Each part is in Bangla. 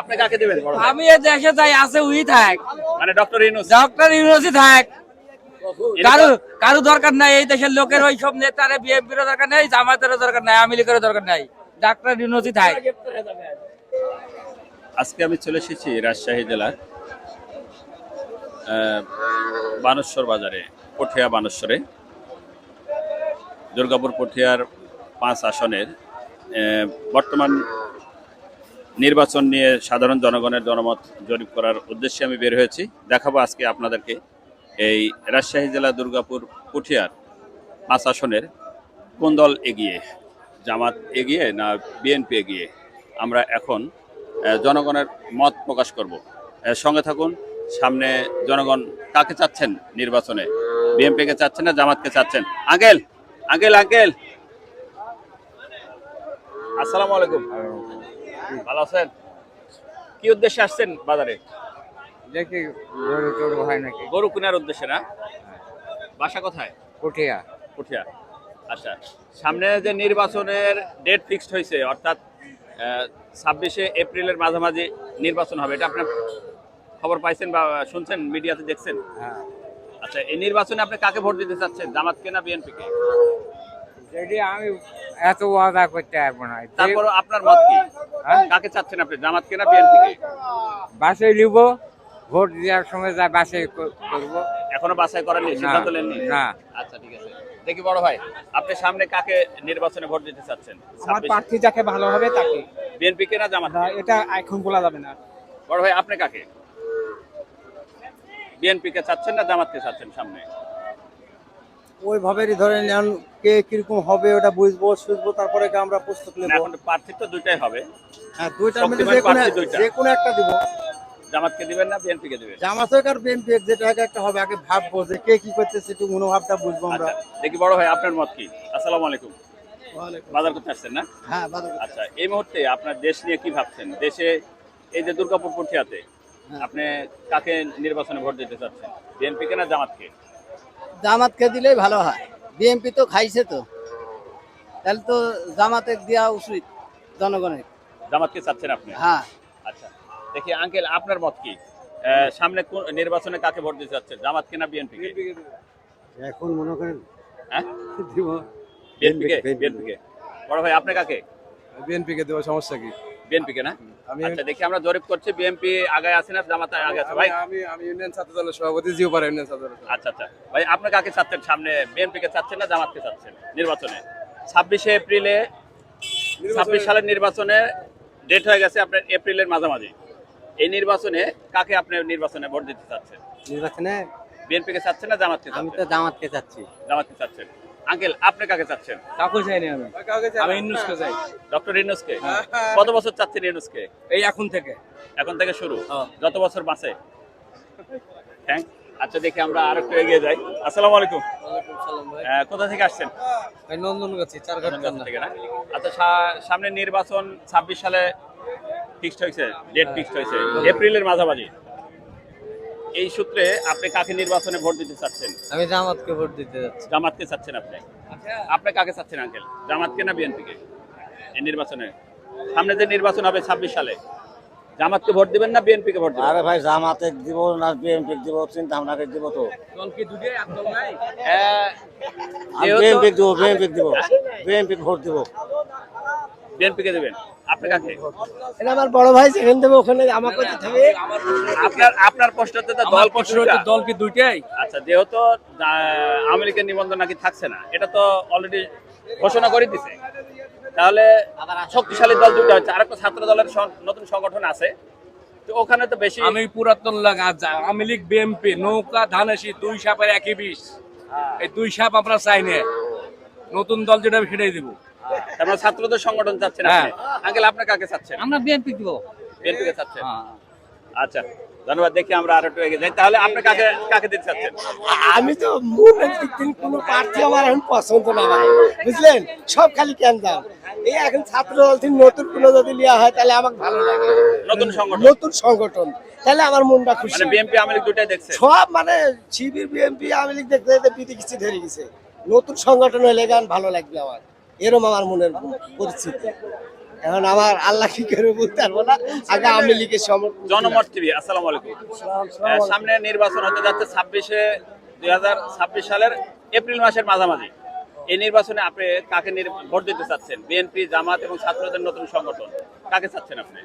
আপনি কাকে দিবেন আমি এ দেশে যাই আছে উই থাক। মানে ডক্টর ইউনুস। ডক্টর ইউনিভার্সিটি থাক। কারও কারও দরকার নাই এই দেশের লোকের ওই সব নেতারে বিএনপির দরকার নাই জামাতের দরকার নাই আওয়ামী লীগের দরকার নাই। ডাক্তার ইউনিভার্সিটি থাক। আজকে আমি চলে এসেছি রাজশাহী জেলার আহ, বানেশ্বর বাজারে পটিয়া বানেশ্বরে। দুর্গাপুর পটিয়ার পাঁচ আসনের বর্তমান নির্বাচন নিয়ে সাধারণ জনগণের জনমত জরিপ করার উদ্দেশ্যে আমি বের হয়েছি। দেখাবো আজকে আপনাদেরকে এই রাজশাহী জেলা দুর্গাপুর পুঠিয়ার পাঁচ আসনের কোন দল এগিয়ে, জামাত এগিয়ে না বিএনপি এগিয়ে। আমরা এখন জনগণের মত প্রকাশ করব। সঙ্গে থাকুন, সামনে জনগণ কাকে চাচ্ছেন নির্বাচনে? বিএনপিকে চাচ্ছেন না জামাতকে চাচ্ছেন? Uncle uncle uncle. আসসালামু আলাইকুম। ভালো আছেন? কি উদ্দেশ্যে আসছেন বাজারে? দেখি গরু টরু হয় নাকি? গরু কেনার উদ্দেশ্যে না? বাসা কোথায়? উঠিয়া পুঠিয়া। আচ্ছা সামনে যে নির্বাচনের ডেট ফিক্সড হয়েছে অর্থাৎ ছাব্বিশে এপ্রিলের মাঝামাঝি নির্বাচন হবে এটা আপনার খবর পাইছেন বা শুনছেন মিডিয়াতে দেখছেন? হ্যাঁ। আচ্ছা এই নির্বাচনে আপনি কাকে ভোট দিতে চাচ্ছেন? জামাতকে না বিএনপিকে যদি আমি এত ওয়াদা করতে পারব না তারপর আপনার মত কি? হ্যাঁ? কাকে চাচ্ছেন আপনি জামাতকে না বিএনপিকে বাসে নিব ভোট দেওয়ার সময় যা বাসে ক- করব। এখনও বাছাই করেননি সিদ্ধান্ত নেননি? না। আচ্ছা ঠিক আছে। দেখি বড় ভাই আপনি সামনে কাকে নির্বাচনে ভোট দিতে চাচ্ছেন? আমার প্রার্থী যাকে ভালো হবে তাকে। বিএনপিকে না জামাত এটা এখন বলা যাবে না। বড় ভাই আপনি কাকে? বিএনপিকে চাচ্ছেন না জামাতকে চাচ্ছেন সামনে? ওইভাবেই ধরে নেন কে কীরকম হবে ওটা বুঝব সুঝবো তারপরে আমরা প্রস্তুত না, নেব। এখন প্রার্থী তো দুইটাই হবে। হ্যাঁ দুইটার মধ্যে যে কোনো যে কোনো একটা দিব। জামাতকে দিবেন না বিএনপিকে দিবেন? বিএনপি যেটা একটা হবে আগে ভাববো যে কে কি করতেছে একটু মনোভাবটা বুঝব আমরা। আচ্ছা দেখি বড় ভাই আপনার মত কি? আসসালামু আলাইকুম। বাজার করতে আসছেন না? হ্যাঁ বাদল। আচ্ছা এই মুহূর্তে আপনার দেশ নিয়ে কি ভাবছেন? দেশে এই যে দুর্গাপুর পুঠিয়াতে হ্যাঁ। আপনি কাকে নির্বাচনে ভোট দিতে চাচ্ছেন? বিএনপিকে না জামাতকে? জামাতকে দিলেই ভালো হয়। বিএমপি তো খাইছে তো। তাহলে তো জামাতে দেওয়া উচিত জনগণের। জামাতকে চাচ্ছেন আপনি? হ্যাঁ। আচ্ছা। দেখি আঙ্কেল আপনার মত কি? আহ, সামনে কোন নির্বাচনে কাকে ভোট দিতে চাচ্ছেন জামাতকে না বিএনপিকে এখন মনে করেন হ্যাঁ? দিব। বিএনপিকে BNP বিএনপিকে বড় ভাই আপনি কাকে? বিএনপি কে দেওয়ার সমস্যা কি? বিএনপিকে না? আচ্ছা দেখি আমরা জরিপ করছি বিএনপি আগে আছে না জামাত আগে আছে? ভাই? আমি আমি ইউনিয়ন ছাত্র দলের সভাপতি জিও পাড়া ইউনিয়ন ছাত্র সভাপতি। আচ্ছা আচ্ছা। ভাই আপনি কাকে চাচ্ছেন সামনে? বিএনপি কে চাচ্ছেন না জামাতকে চাচ্ছেন নির্বাচনে? ছাব্বিশে এপ্রিলে ছাব্বিশ সালের নির্বাচনে ডেট হয়ে গেছে আপনার এপ্রিলের মাঝামাঝি। এই নির্বাচনে কাকে আপনি নির্বাচনে ভোট দিতে চাচ্ছেন? নির্বাচনে বিএনপি কে চাচ্ছেন না জামাতকে আমি তো জামাতকে চাচ্ছি। জামাতকে চাচ্ছেন আঙ্কেল আপনি কাকে চাচ্ছেন? কাকু চাইনি আমি। আমি ইন্নুসকে চাই। ডক্টর ইনুসকে? কত বছর চাচ্ছেন ইনুসকে? এই এখন থেকে। এখন থেকে শুরু? যত বছর বাঁচে? থ্যাংক আচ্ছা দেখি আমরা আর একটু এগিয়ে যাই। আসসালামু আলাইকুম। কোথা থেকে আসছেন? চারঘাট থেকে না? আচ্ছা সামনে নির্বাচন ছাব্বিশ সালে ফিক্সড হয়েছে ডেট ফিক্সড হয়েছে। এপ্রিলের মাঝামাঝি। এই সূত্রে আপনি কাকে নির্বাচনে ভোট দিতে চাচ্ছেন? আমি জামাতকে ভোট দিতে যাচ্ছি। জামাতকে চাচ্ছেন আপনি? আপনি কাকে চাচ্ছেন আঙ্কেল? জামাতকে না বিএনপিকে? এই নির্বাচনে। সামনে যে নির্বাচন হবে ছাব্বিশ সালে জামাতকে ভোট দিবেন না বিএনপিকে ভোট দিবেন? আরে ভাই জামাতে দিব না বিএনপি দিব চিন্তা ভাবনাকে দিব তো। আহ, আমি যেহেতু- বিএনপি দিব বিএনপি দিব বিএনপি ভোট দিব। বিএনপিকে দেবেন? আপনি কাকে এটা আমার বড় ভাই যেখানে দেবে ওখানে আমার কথা থাকবে আপনার আপনার প্রশ্নতে তো দল প্রশ্ন দল কি দুইটাই? আচ্ছা যেহেতু আহ, নিবন্ধন নাকি থাকছে না এটা তো অলরেডি ঘোষণা করে দিছে। তাহলে শক্তিশালী দল দুটো হচ্ছে আরেকটা ছাত্র দলের নতুন সংগঠন আছে। তো ওখানে তো বেশি আমি পুরাতন লাগা আমি লীগ বিএমপি নৌকা ধানেশি দুই সাপের একই বিষ। এই দুই সাপ আমরা চাই না। নতুন দল যেটা সেটাই দিব। তারপরে ছাত্রদের সংগঠন চাচ্ছেন আপনি? আঙ্কেল আপনি কাকে চাচ্ছেন? আমরা বিএনপি দিব। বিএনপিকে চাচ্ছেন? আচ্ছা ধন্যবাদ দেখি আমরা আর একটু এগিয়ে যাই। তাহলে আপনি কাকে কাকে দিতে চাচ্ছেন? আমি তো মুভমেন্ট দিন কোনো প্রার্থী আমার এখন পছন্দ না ভাই। বুঝলেন? সব খালি কেন দাম এই এখন ছাত্র দল থেকে নতুন কোনো যদি নেওয়া হয় তাহলে আমার ভালো লাগে। নতুন সংগঠন? নতুন সংগঠন। তাহলে আমার মনটা খুশি মানে বিএনপি আওয়ামী লীগ দুটাই দেখছে? সব মানে শিবির বিএমপি আওয়ামী লীগ দেখতে দেখতে পিটি কিছু ধরে গেছে। নতুন সংগঠন হলে গান ভালো লাগবে আমার। এরম আমার মনের পরিস্থিতি। এখন আমার আল্লাহ কি করে বলতে পারব না? আগে আমি লিখে সমর্থন জনমত টিভি আসসালামু আলাইকুম। সামনে নির্বাচন হতে যাচ্ছে ছাব্বিশে দুই হাজার ছাব্বিশ সালের এপ্রিল মাসের মাঝামাঝি। এই নির্বাচনে আপনি কাকে ভোট দিতে চাচ্ছেন? বিএনপি জামাত এবং ছাত্রদের নতুন সংগঠন। কাকে চাচ্ছেন আপনি?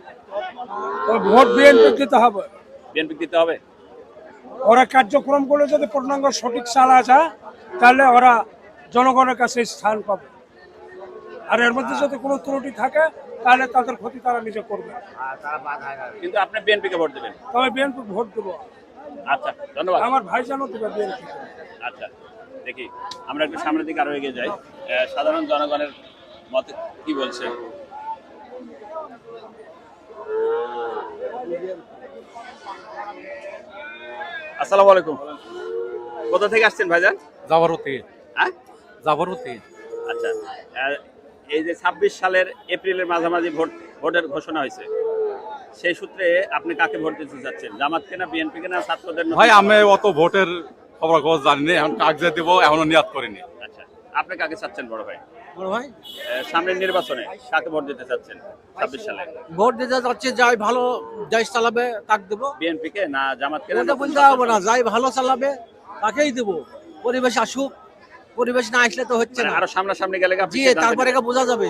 ভোট বিএনপি দিতে হবে। বিএনপি দিতে হবে? ওরা কার্যক্রম করে যদি পূর্ণাঙ্গ সঠিক চালা যায় তাহলে ওরা জনগণের কাছে স্থান পাবে। আর এর মধ্যে যদি কোনো ত্রুটি থাকে তাহলে তাদের ক্ষতি তারা নিজে করবে। কিন্তু আপনি বিএনপিকে ভোট দেবেন? তবে বিএনপি ভোট দেবো। আচ্ছা ধন্যবাদ। আমার ভাইজানও দেবে বিএনপি। আচ্ছা দেখি আমরা একটু সামনের দিকে আরও এগিয়ে যাই। সাধারণ জনগণের মতে কি বলছে? আসসালামু আলাইকুম। কোথা থেকে আসছেন ভাইজান? জাবরতি। হ্যাঁ? জাবরতি। আচ্ছা আহ, এই যে ছাব্বিশ সালের এপ্রিলের মাঝামাঝি ভোট ভোটের ঘোষণা হয়েছে সেই সূত্রে আপনি কাকে ভোট দিতে চাচ্ছেন জামাতকে না বিএনপি না ছাত্রদের ভাই আমি অত ভোটের খবর খবর জানি না এখন কাগজে দিব এখনও নিয়াদ করিনি। আচ্ছা আপনি কাকে চাচ্ছেন বড় ভাই? বড় ভাই? আহ, সামনের নির্বাচনে কাকে ভোট দিতে চাচ্ছেন ছাব্বিশ সালে? ভোট দিতে যাচ্ছে যাই ভালো দেশ চালাবে তাক দেবো। বিএনপি কে না জামাতকে না যাই ভালো চালাবে তাকেই দেবো। পরিবেশ আসুক পরিবেশ না আসলে তো হচ্ছে মানে না। আরও সামনাসামনি গেলে জি তারপরে। বোঝা যাবে।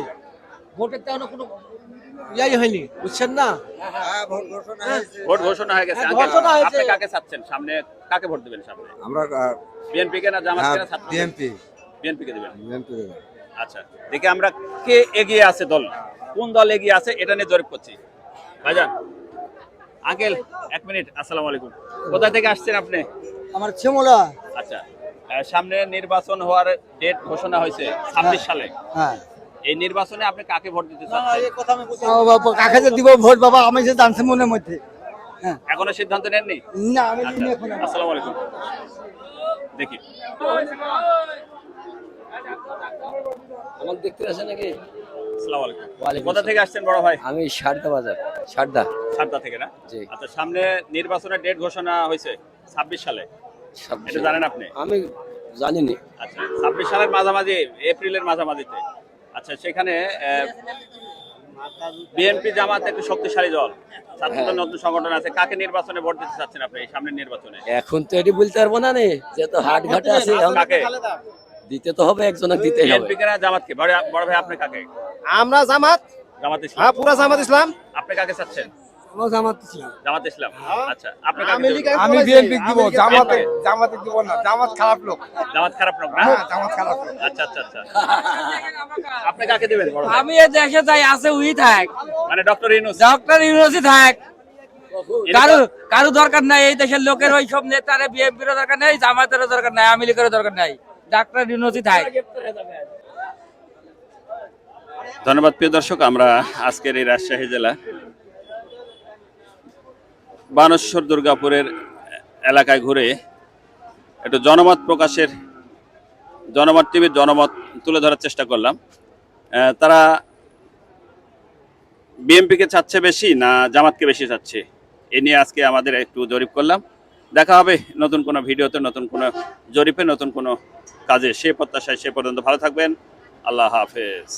ভোটের তো কোনো ইয়াই হয়নি বুঝছেন না? ভোট ঘোষণা হয়ে। গেছে। হ্যাঁ, আঙ্কেল, ঘোষণা হয়েছে। আপনি কাকে চাচ্ছেন? সামনে কাকে ভোট দিবেন সামনে? আমরা বিএনপি কে না জামাতকে না বিএনপি। বিএনপি কে দিবেন? বিএনপি আচ্ছা দেখি আমরা কে এগিয়ে আছে দল? কোন দল এগিয়ে আছে? এটা নিয়ে জরিপ করছি। ভাইজান। আঙ্কেল এক মিনিট। আসসালামু আলাইকুম। কোথা থেকে আসছেন আপনি? আমার ছেমলা। আচ্ছা। সামনে নির্বাচন হওয়ার ডেট ঘোষণা হয়েছে ছাব্বিশ সালে। হ্যাঁ। এই নির্বাচনে আপনি কাকে ভোট দিতে চাচ্ছেন? কাকে যে দিব ভোট বাবা আমি যে জানছি মনের মধ্যে। এখনও সিদ্ধান্ত নেননি? না আমি আচ্ছা আসসালামু আলাইকুম। দেখি। আমার দেখতে আসে নাকি? আসসালামু আলাইকুম। ওয়ালাইকুম কোথা থেকে আসছেন বড় ভাই? আমি সারদা বাজার সারদা। সারদা থেকে না? জি। আচ্ছা সামনে নির্বাচনের ডেট ঘোষণা হয়েছে ছাব্বিশ সালে। এটা জানেন আপনি? আমি জানিনি। আচ্ছা ছাব্বিশ সালের মাঝামাঝি এপ্রিলের মাঝামাঝিতে। আচ্ছা সেখানে বিএনপি জামাত একটু শক্তিশালী দল। ছাত্রদের নতুন সংগঠন আছে। কাকে নির্বাচনে ভোট দিতে চাচ্ছেন আপনি এই সামনের নির্বাচনে? এখন তো এটি বলতে পারব না নে যেহেতু হাট ঘাটে আছে কাকে? দিতে তো হবে একজনকে দিতে হবে। বিএনপি জামাতকে? বড় বড় ভাই আপনি কাকে? আমরা জামাত। জামাত ইসলাম। হ্যাঁ পুরা জামাত ইসলাম। আপনি কাকে চাচ্ছেন? আমার জামাত ছিলাম। জামাত ইসলাম আচ্ছা আপনি আমি দেবেন? আমি বিএনপি দিব আমি জামাতে দিব না জামাত খারাপ লোক। জামাত খারাপ লোক না? হ্যাঁ জামাত খারাপ লোক। আচ্ছা আচ্ছা আচ্ছা। আপনি কাকে দিবেন? আমি দেশে যাই আছে উই থাক। মানে ডক্টর ইউনুস। ডক্টর ইউনিভার্সিটি থাক। কারও কারও দরকার নাই এই দেশের লোকের ওই সব নেতারে বিএনপির দরকার নাই জামাতের দরকার নাই আওয়ামী লীগের দরকার নাই। ডাক্তার ইউনিভার্সিটি থাক। ধন্যবাদ প্রিয় দর্শক আমরা আজকের এই রাজশাহী জেলা বানেশ্বর দুর্গাপুরের এলাকায় ঘুরে একটু জনমত প্রকাশের, জনমত টিভির জনমত তুলে ধরার চেষ্টা করলাম। তারা বিএনপিকে চাচ্ছে বেশি না জামাতকে বেশি চাচ্ছে? এ নিয়ে আজকে আমাদের একটু জরিপ করলাম। দেখা হবে নতুন কোনো ভিডিওতে, নতুন কোনো জরিপে, নতুন কোনো কাজে। সে প্রত্যাশায় সে পর্যন্ত ভালো থাকবেন। আল্লাহ হাফেজ।